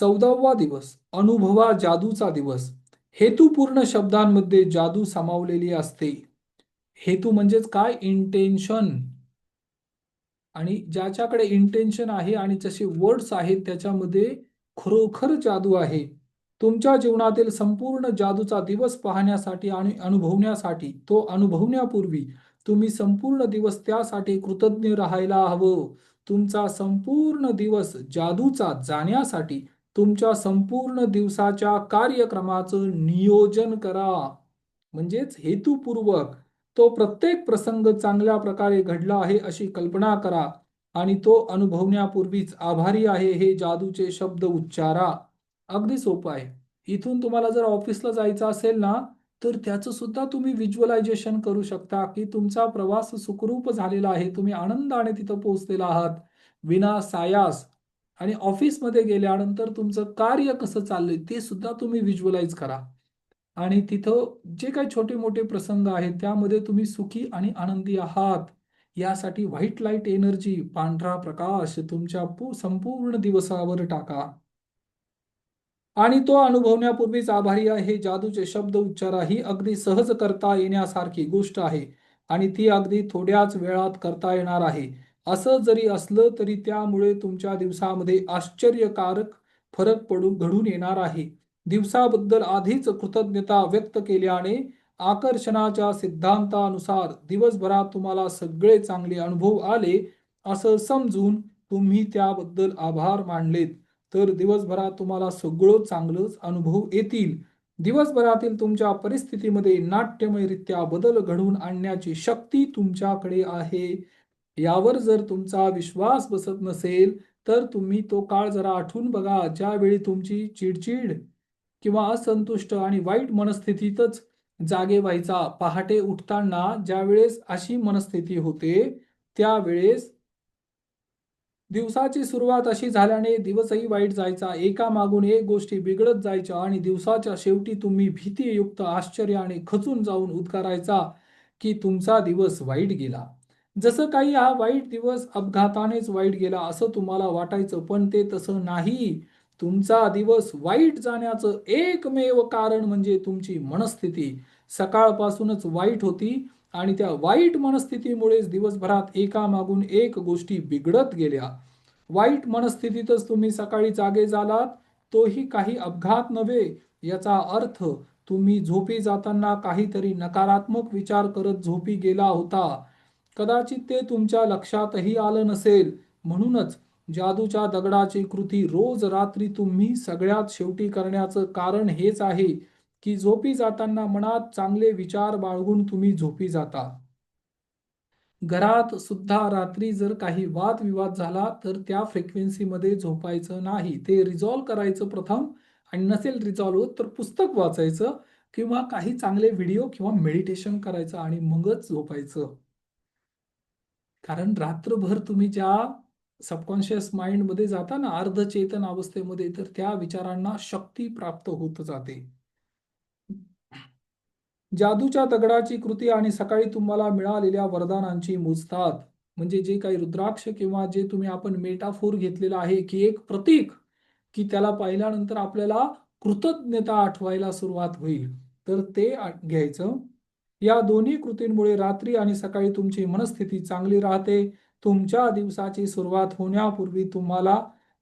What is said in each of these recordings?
चौदावा दिवस अनुभवा जादूचा दिवस. हेतुपूर्ण शब्दांमध्ये जादू सामावलेली असते. हेतू म्हणजेच काय? इंटेन्शन आणि ज्याच्याकडे इंटेन्शन आहे आणि जसे वर्ड्स आहेत त्याच्यामध्ये खरोखर जादू आहे. तुमच्या जीवनातील संपूर्ण जादूचा दिवस पाहण्यासाठी आणि अनुभवण्यासाठी तो अनुभवण्यापूर्वी तुम्ही संपूर्ण दिवस त्यासाठी कृतज्ञ राहायला हवं. तुमचा संपूर्ण दिवस जादूचा जाण्यासाठी तुमच्या संपूर्ण दिवसाच्या कार्यक्रमाचं नियोजन करा. म्हणजेच हेतुपूर्वक तो प्रत्येक प्रसंग चांगल्या प्रकारे घडला आहे अशी कल्पना करा आणि तो अनुभवण्यापूर्वीच आभारी आहे हे जादूचे शब्द उच्चारा. अगदी सोपं आहे. इथून तुम्हाला जर ऑफिसला जायचं असेल ना तर त्याचं सुद्धा तुम्ही व्हिज्युअलायझेशन करू शकता की तुमचा प्रवास सुखरूप झालेला आहे. तुम्ही आनंदाने तिथं पोहोचलेला आहात. विना सायास आणि ऑफिसमध्ये गेल्यानंतर तुमचं कार्य कसं चाललंय ते सुद्धा तुम्ही व्हिज्युअलाइज करा. आणि तिथं जे काही छोटे मोठे प्रसंग आहेत त्यामध्ये तुम्ही सुखी आणि आनंदी आहात. यासाठी व्हाईट लाइट एनर्जी पांढरा प्रकाश तुमच्या संपूर्ण दिवसावर टाका. आणि तो अनुभवण्यापूर्वीच आभारी आहे हे जादूचे शब्द उच्चारा ही अगदी सहज करता येण्यासारखी गोष्ट आहे. आणि ती अगदी थोड्याच वेळात करता येणार आहे. असं जरी असलं तरी त्यामुळे तुमच्या दिवसामध्ये आश्चर्यकारक फरक पडून घडून येणार आहे. दिवसाबद्दल आधीच कृतज्ञता व्यक्त केल्याने आकर्षणाच्या सिद्धांतानुसार दिवसभरात तुम्हाला सगळे चांगले अनुभव आले असं समजून तुम्ही त्याबद्दल आभार मानलेत. तर दिवसभरात तुम्हाला सगळं चांगलंच अनुभव येतील. दिवसभरातील तुमच्या परिस्थितीमध्ये नाट्यमयरित्या बदल घडवून आणण्याची शक्ती तुमच्याकडे आहे. यावर जर तुमचा विश्वास बसत नसेल तर तुम्ही तो काळ जरा आठवून बघा ज्यावेळी तुमची चिडचिड किंवा असंतुष्ट आणि वाईट मनस्थितीतच जागे व्हायचा. पहाटे उठताना ज्यावेळेस अशी मनस्थिती होते त्यावेळेस दिवसाची सुरुवात अशी झाल्याने दिवसही वाईट जायचा. एका मागून एक गोष्टी बिघडत जायच्या आणि दिवसाच्या शेवटी तुम्ही भीतीयुक्त आश्चर्याने खचून जाऊन उद्गारायचा की तुमचा दिवस वाईट गेला. जसं काही हा वाईट दिवस अपघातानेच वाईट गेला असं तुम्हाला वाटायचं पण ते तसं नाही. तुमचा दिवस वाईट जाण्याचं एकमेव कारण म्हणजे तुमची मनस्थिती. सकाळपासूनच वाईट होती आणि त्या वाईट मनस्थितीमुळेच दिवसभरात एका मागून एक गोष्टी बिघडत गेल्या. वाईट मनस्थितीतच तुम्ही सकाळी जागे झालात तोही काही अपघात नव्हे. याचा अर्थ तुम्ही झोपी जाताना काहीतरी नकारात्मक विचार करत झोपी गेला होता. कदाचित ते तुमच्या लक्षातही आलं नसेल. म्हणूनच जादूच्या दगडाची कृती रोज रात्री तुम्ही सगळ्यात शेवटी करण्याचं कारण हेच आहे की झोपी जाताना मनात चांगले विचार बाळगून तुम्ही झोपी जाता. घरात सुद्धा रात्री जर काही वादविवाद झाला तर त्या फ्रिक्वेन्सीमध्ये झोपायचं नाही. ते रिझॉल्व करायचं प्रथम आणि नसेल रिझॉल्व होत तर पुस्तक वाचायचं किंवा काही चांगले व्हिडिओ किंवा मेडिटेशन करायचं आणि मगच झोपायचं. कारण रात्रभर तुम्ही ज्या सबकॉन्शियस माइंडमध्ये जाता ना अर्धचेतन अवस्थेमध्ये तर त्या विचारांना शक्ती प्राप्त होत जाते. जादूच्या दगडाची कृती आणि सकाळी तुम्हाला मिळालेल्या वरदानांची मोजतात. म्हणजे जे काही रुद्राक्ष किंवा जे तुम्ही आपण मेटाफोर घेतलेला आहे की एक प्रतीक की त्याला पाहिल्यानंतर आपल्याला कृतज्ञता आठवायला सुरुवात होईल. तर ते घ्यायचं. या दोन्ही कृतींमुळे रात्री आणि सकाळी तुमची मनस्थिती चांगली राहते. तुमच्या दिवसाची सुरुवात होण्यापूर्वी तुम्हाला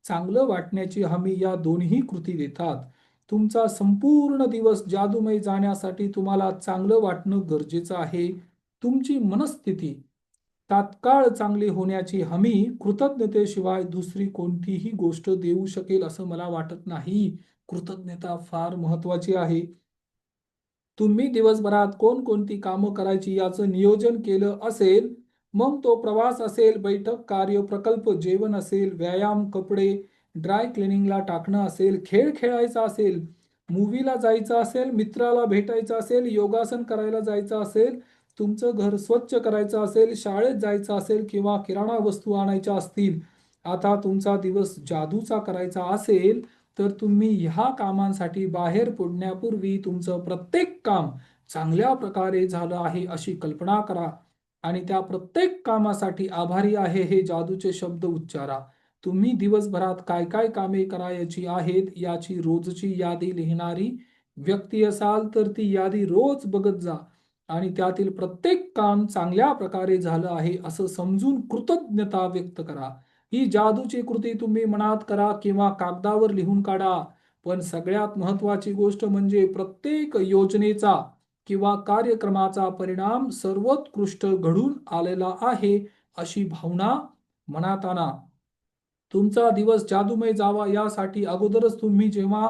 चांगलं वाटण्याची हमी या दोन्ही कृती देतात. तुमचा संपूर्ण दिवस जादूमय जाण्यासाठी तुम्हाला चांगलं वाटणं गरजेचं आहे. तुमची मनस्थिती तात्काळ चांगली होण्याची हमी कृतज्ञतेशिवाय दुसरी कोणतीही गोष्ट देऊ शकेल असं मला वाटत नाही. कृतज्ञता फार महत्वाची आहे. तुम्ही दिवसभरात कोणकोणती कामं करायची याचं नियोजन केलं असेल मग तो प्रवास असेल बैठक कार्य प्रकल्प जेवण असेल व्यायाम कपडे ड्राय क्लिनिंगला टाकणं असेल खेळ खेळायचा असेल मूवीला जायचं असेल मित्राला भेटायचं असेल योगासन करायला जायचं असेल तुमचं घर स्वच्छ करायचं असेल शाळेत जायचं असेल किंवा किराणा वस्तू आणायच्या असतील आता तुमचा दिवस जादूचा करायचा असेल तर तुम्ही ह्या कामांसाठी बाहेर पडण्यापूर्वी तुमचं प्रत्येक काम चांगल्या प्रकारे झालं आहे अशी कल्पना करा. आणि त्या प्रत्येक कामासाठी आभारी आहे हे जादूचे शब्द उच्चारा. तुम्ही दिवसभरात काय काय कामे करायची आहेत याची रोजची यादी लिहिणारी व्यक्ती असाल तर ती यादी रोज बघत जा. आणि त्यातील प्रत्येक काम चांगल्या प्रकारे झालं आहे असं समजून कृतज्ञता व्यक्त करा. ही जादूची कृती तुम्ही मनात करा किंवा कागदावर लिहून काढा. पण सगळ्यात महत्वाची गोष्ट म्हणजे प्रत्येक योजनेचा किंवा कार्यक्रमाचा परिणाम सर्वोत्कृष्ट घडून आलेला आहे अशी भावना मनात आणा तुमचा दिवस जादूमय जावा यासाठी अगोदरच तुम्ही जेव्हा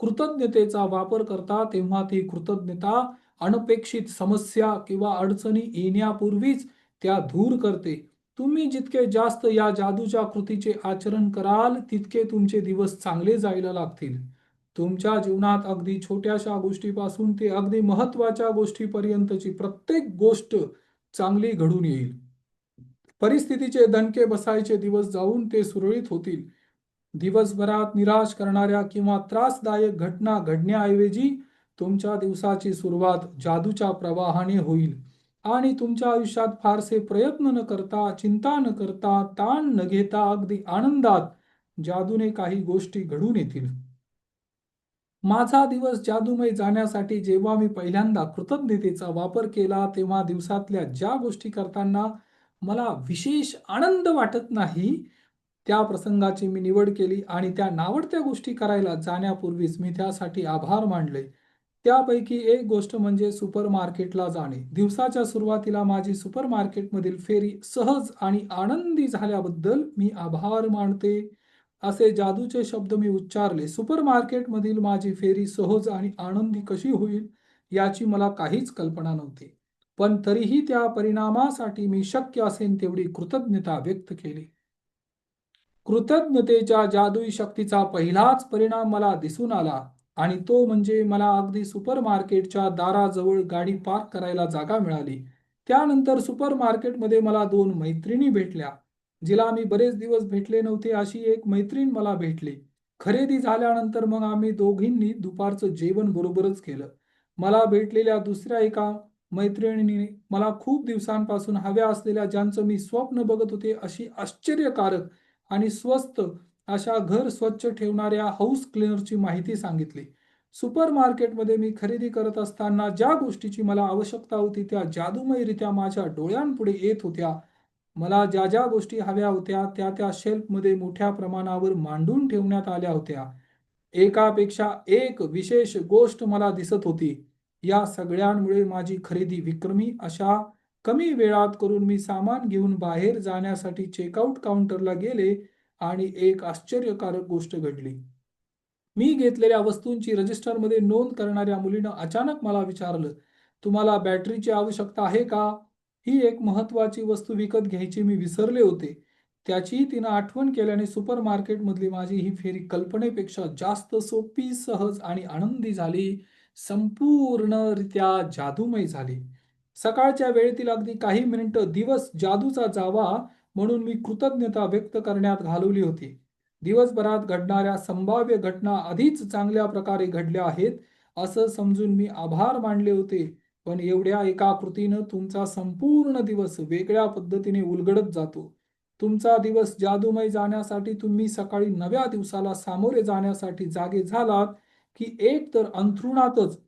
कृतज्ञतेचा वापर करता तेव्हा ती कृतज्ञता अनपेक्षित समस्या किंवा अडचणी येण्यापूर्वीच त्या दूर करते. तुम्ही जितके जास्त या जादूच्या कृतीचे आचरण कराल तितके तुमचे दिवस चांगले जायला लागतील. तुमच्या जीवनात अगदी छोट्याशा गोष्टीपासून ते अगदी महत्त्वाच्या गोष्टीपर्यंतची प्रत्येक गोष्ट चांगली घडून येईल. परिस्थितीचे दणके बसायचे दिवस जाऊन ते सुरळीत होतील. दिवसभरात निराश करणाऱ्या किंवा त्रासदायक घटना घडण्याऐवजी तुमच्या दिवसाची सुरुवात जादूच्या प्रवाहाने होईल. आणि तुमच्या आयुष्यात फारसे प्रयत्न न करता चिंता न करता ताण न घेता अगदी आनंदात जादूने काही गोष्टी घडून येतील. माझा दिवस जादूमय जाण्यासाठी जेव्हा मी पहिल्यांदा कृतज्ञतेचा वापर केला तेव्हा दिवसातल्या ज्या गोष्टी करताना मला विशेष आनंद वाटत नाही त्या प्रसंगाची मी निवड केली आणि त्या नावडत्या गोष्टी करायला जाण्यापूर्वीच मी त्यासाठी आभार मानले. त्यापैकी एक गोष्ट म्हणजे सुपर मार्केटला जाणे. दिवसाच्या सुरुवातीला माझी सुपर मार्केटमधील फेरी सहज आणि आनंदी झाल्याबद्दल मी आभार मानते असे जादूचे शब्द मी उच्चारले. सुपर मार्केटमधील माझी फेरी सहज आणि आनंदी कशी होईल याची मला काहीच कल्पना नव्हती. पण तरीही त्या परिणामासाठी मी शक्य असेल तेवढी कृतज्ञता व्यक्त केली. कृतज्ञतेच्या जादुई शक्तीचा पहिलाच परिणाम मला दिसून आला. आणि तो म्हणजे मला अगदी सुपर मार्केटच्या दाराजवळ गाडी पार्क करायला जागा मिळाली. त्यानंतर सुपर मार्केटमध्ये मला दोन मैत्रिणी भेटल्या जिला मी बरेच दिवस भेटले नव्हते अशी एक मैत्रीण मला भेटली. खरेदी झाल्यानंतर मग आम्ही दोघींनी दुपारचं जेवण बरोबरच केलं. मला भेटलेल्या दुसऱ्या एका मैत्रिणीने मला खूप दिवसांपासून हव्या असलेल्या ज्यांचं मी स्वप्न बघत होते अशी आश्चर्यकारक आणि स्वस्त अशा घर स्वच्छ ठेवणाऱ्या हाऊस क्लिनरची माहिती सांगितली. सुपर मार्केटमध्ये मी खरेदी करत असताना ज्या गोष्टीची मला आवश्यकता होती त्या जादूमयरित्या माझ्या डोळ्यांपुढे येत होत्या. मला ज्या ज्या गोष्टी हव्या होत्या त्या त्या शेल्फमध्ये मोठ्या प्रमाणावर मांडून ठेवण्यात आल्या होत्या. एकापेक्षा एक विशेष गोष्ट मला दिसत होती. या सगळ्यांमुळे माझी खरेदी विक्रमी अशा कमी वेळात करून मी सामान घेऊन बाहेर जाण्यासाठी चेकआउट काउंटरला गेले. आणि एक आश्चर्यकारक गोष्ट घडली. मी घेतलेल्या वस्तूंची रजिस्टरमध्ये नोंद करणाऱ्या मुलीनं अचानक मला विचारलं तुम्हाला बॅटरीची आवश्यकता आहे का? ही एक महत्वाची वस्तू विकत घ्यायची मी विसरले होते. त्याची तिनं आठवण केल्याने सुपर मार्केटमधली माझी ही फेरी कल्पनेपेक्षा जास्त सोपी सहज आणि आनंदी झाली. संपूर्णरित्या जादूमय झाली. सकाळच्या वेळेतील अगदी काही मिनिटं दिवस जादूचा जावा म्हणून मी कृतज्ञता व्यक्त करण्यात घालवली होती. दिवसभरात घडणाऱ्या संभाव्य घटना आधीच चांगल्या प्रकारे घडल्या आहेत असं समजून मी आभार मानले होते. पण एवढ्या एका कृतीनं तुमचा संपूर्ण दिवस वेगळ्या पद्धतीने उलगडत जातो. तुमचा दिवस जादूमय जाण्यासाठी तुम्ही सकाळी नव्या दिवसाला सामोरे जाण्यासाठी जागे झालात की एक तर अंथरुणातच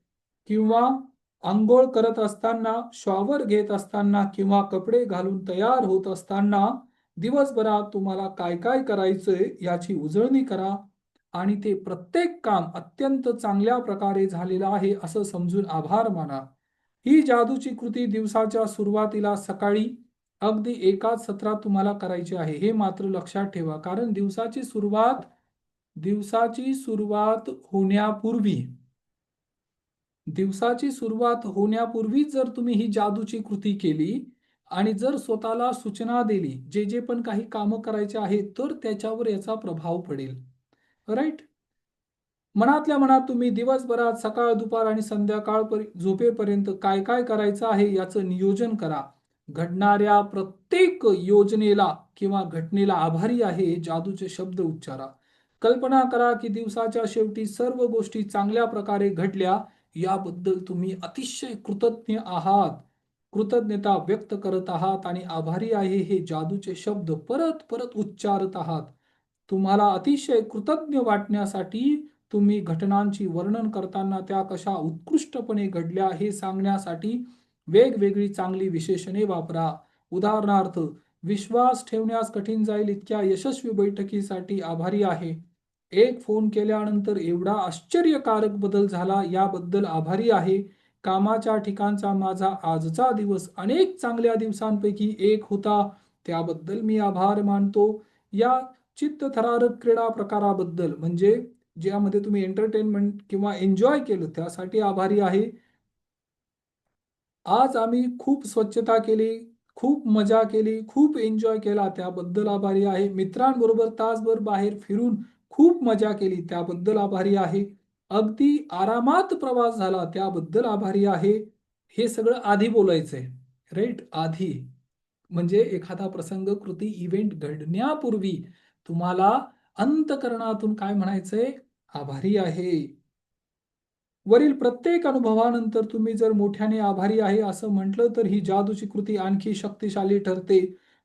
किंवा आंघोळ करत असताना शॉवर घेत असताना किंवा कपडे घालून तयार होत असताना दिवसभरात तुम्हाला काय काय करायचंय याची उजळणी करा आणि ते प्रत्येक काम अत्यंत चांगल्या प्रकारे झालेलं आहे असं समजून आभार माना. ही जादूची कृती दिवसाच्या सुरुवातीला सकाळी अगदी एकाच सत्रात तुम्हाला करायची आहे हे मात्र लक्षात ठेवा. कारण दिवसाची सुरुवात दिवसाची सुरुवात होण्यापूर्वी दिवसाची सुरुवात होण्यापूर्वीच जर तुम्ही ही जादूची कृती केली आणि जर स्वतःला सूचना दिली जे जे पण काही कामं करायचे आहेत तर त्याच्यावर याचा प्रभाव पडेल. राईट मनातल्या मनात तुम्ही दिवसभरात सकाळ दुपार आणि संध्याकाळ झोपेपर्यंत काय काय करायचं आहे याचं नियोजन करा. घडणाऱ्या प्रत्येक योजनेला किंवा घटनेला आभारी आहे जादूचे शब्द उच्चारा. कल्पना करा की दिवसाच्या शेवटी सर्व गोष्टी चांगल्या प्रकारे घडल्या याबद्दल तुम्ही अतिशय कृतज्ञ आहात. कृतज्ञता व्यक्त करत आहात आणि आभारी आहे हे जादूचे शब्द परत परत उच्चारत आहात. तुम्हाला अतिशय कृतज्ञ वाटण्यासाठी तुम्ही घटनांची वर्णन करताना त्या कशा उत्कृष्टपणे घडल्या हे सांगण्यासाठी वेगवेगळी चांगली विशेषणे वापरा. उदाहरणार्थ विश्वास ठेवण्यास कठीण जाईल इतक्या यशस्वी बैठकीसाठी आभारी आहे. एक फोन केल्यानंतर एवढा आश्चर्यकारक बदल झाला याबद्दल आभारी आहे. कामाच्या ठिकाणचा माझा आजचा दिवस अनेक चांगल्या दिवसांपैकी एक होता. त्याबद्दल मी आभार मानतो. या चित्तथरारक क्रीडा प्रकाराबद्दल म्हणजे ज्यामध्ये तुम्ही एंटरटेनमेंट किंवा एन्जॉय केलं त्यासाठी आभारी आहे. आज आम्ही खूप स्वच्छता केली खूप मजा केली खूप एन्जॉय केला त्याबद्दल आभारी आहे. मित्रांबरोबर तासभर बाहेर फिरून खूप मजा केली त्याबद्दल आभारी आहे. अगदी आरामात प्रवास झाला त्याबद्दल आभारी आहे. हे सगळं आधी बोलायचंय. राईट आधी. म्हणजे एखादा प्रसंग कृती इव्हेंट घडण्यापूर्वी तुम्हाला अंतकरणातून काय म्हणायचंय? आभारी आहे. वरील प्रत्येक अनुभवानंतर तुम्ही जर मोठ्याने आभारी आहे असं म्हटलं तर ही जादूची कृती आणखी शक्तिशाली ठरते.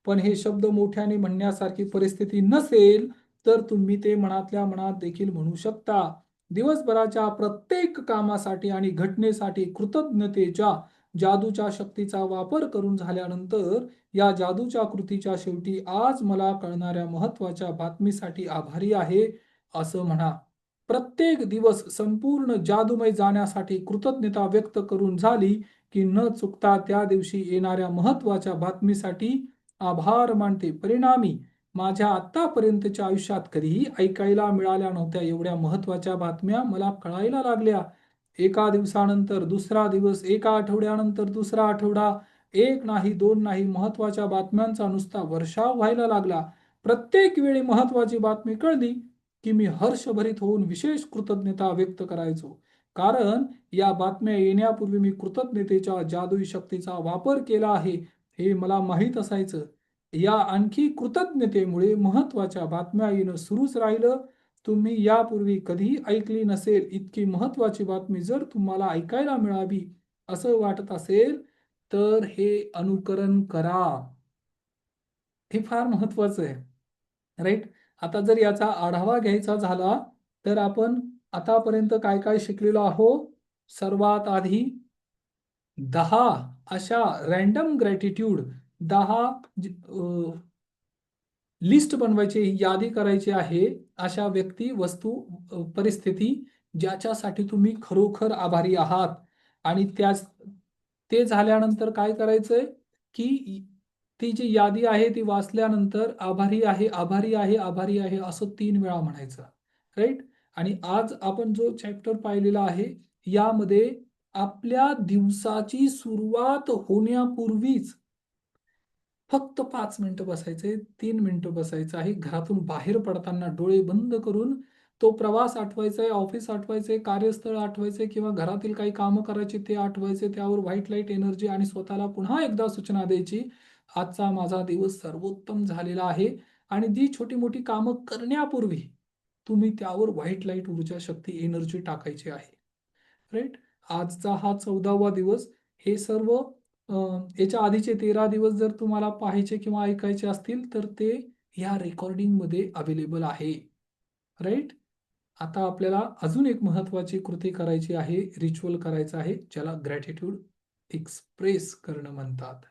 पण हे शब्द मोठ्याने म्हणण्यासारखी परिस्थिती नसेल तर तुम्ही ते मनातल्या मनात देखील म्हणू शकता. दिवसभराच्या प्रत्येक कामासाठी आणि घटनेसाठी कृतज्ञतेच्या जादूच्या शक्तीचा वापर करून झाल्यानंतर या जादूच्या कृतीच्या शेवटी आज मला कळणाऱ्या महत्त्वाच्या बातमीसाठी आभारी आहे असं म्हणा. प्रत्येक दिवस संपूर्ण जादूमय जाण्यासाठी कृतज्ञता व्यक्त करून झाली की न चुकता त्या दिवशी येणाऱ्या महत्त्वाच्या बातमीसाठी आभार मानते. परिणामी माझ्या आतापर्यंतच्या आयुष्यात कधीही ऐकायला मिळाल्या नव्हत्या एवढ्या महत्त्वाच्या बातम्या मला कळायला लागल्या. एका दिवसानंतर दुसरा दिवस एका आठवड्यानंतर दुसरा आठवडा एक नाही दोन नाही महत्त्वाच्या बातम्यांचा नुसता वर्षाव व्हायला लागला. प्रत्येक वेळी महत्वाची बातमी कळली की मी हर्षभरित होऊन विशेष कृतज्ञता व्यक्त करायचो. कारण या बातम्या येण्यापूर्वी मी कृतज्ञतेच्या जादुई शक्तीचा वापर केला आहे हे मला माहीत असायचं. या आणखी कृतज्ञतेमुळे महत्त्वाच्या बातम्या येणं सुरूच राहिलं. तुम्ही यापूर्वी कधीही ऐकली नसेल इतकी महत्वाची बातमी जर तुम्हाला ऐकायला मिळावी असं वाटत असेल तर हे अनुकरण करा. हे फार महत्वाचं आहे. राईट आता जर याचा आढावा घ्यायचा झाला तर आपण आतापर्यंत काय काय शिकलेलो आहोत सर्वात आधी दहा अशा रॅन्डम ग्रॅटिट्यूड दहा लिस्ट बनवायची यादी करायची आहे अशा व्यक्ती वस्तू परिस्थिती ज्याच्यासाठी तुम्ही खरोखर आभारी आहात. आणि त्याच ते झाल्यानंतर काय करायचंय की ती जी यादी आहे ती वाचल्यानंतर आभारी आहे आभारी आहे आभारी आहे असं तीन वेळा म्हणायचं. राईट आणि आज आपण जो चॅप्टर पाहिलेला आहे यामध्ये आपल्या दिवसाची सुरुवात होण्यापूर्वीच फक्त पाच मिनिटं बसायचंय तीन मिनिटं बसायचं. आहे घरातून बाहेर पडताना डोळे बंद करून तो प्रवास आठवायचा आहे ऑफिस आठवायचे कार्यस्थळ आठवायचे किंवा घरातील काही कामं करायचे ते आठवायचे. त्यावर व्हाईट लाइट एनर्जी आणि स्वतःला पुन्हा एकदा सूचना द्यायची आजचा माझा दिवस सर्वोत्तम झालेला आहे आणि जी छोटी मोठी कामं करण्यापूर्वी तुम्ही त्यावर व्हाईट लाइट ऊर्जा शक्ती एनर्जी टाकायची आहे. राईट? आजचा हा चौदावा दिवस. हे सर्व याच्या आधीचे तेरा दिवस जर तुम्हाला पाहायचे किंवा ऐकायचे असतील तर ते या रेकॉर्डिंगमध्ये अवेलेबल आहे. राईट आता आपल्याला अजून एक महत्त्वाची कृती करायची आहे रिच्युअल करायचं आहे ज्याला ग्रॅटिट्यूड एक्सप्रेस करणं म्हणतात.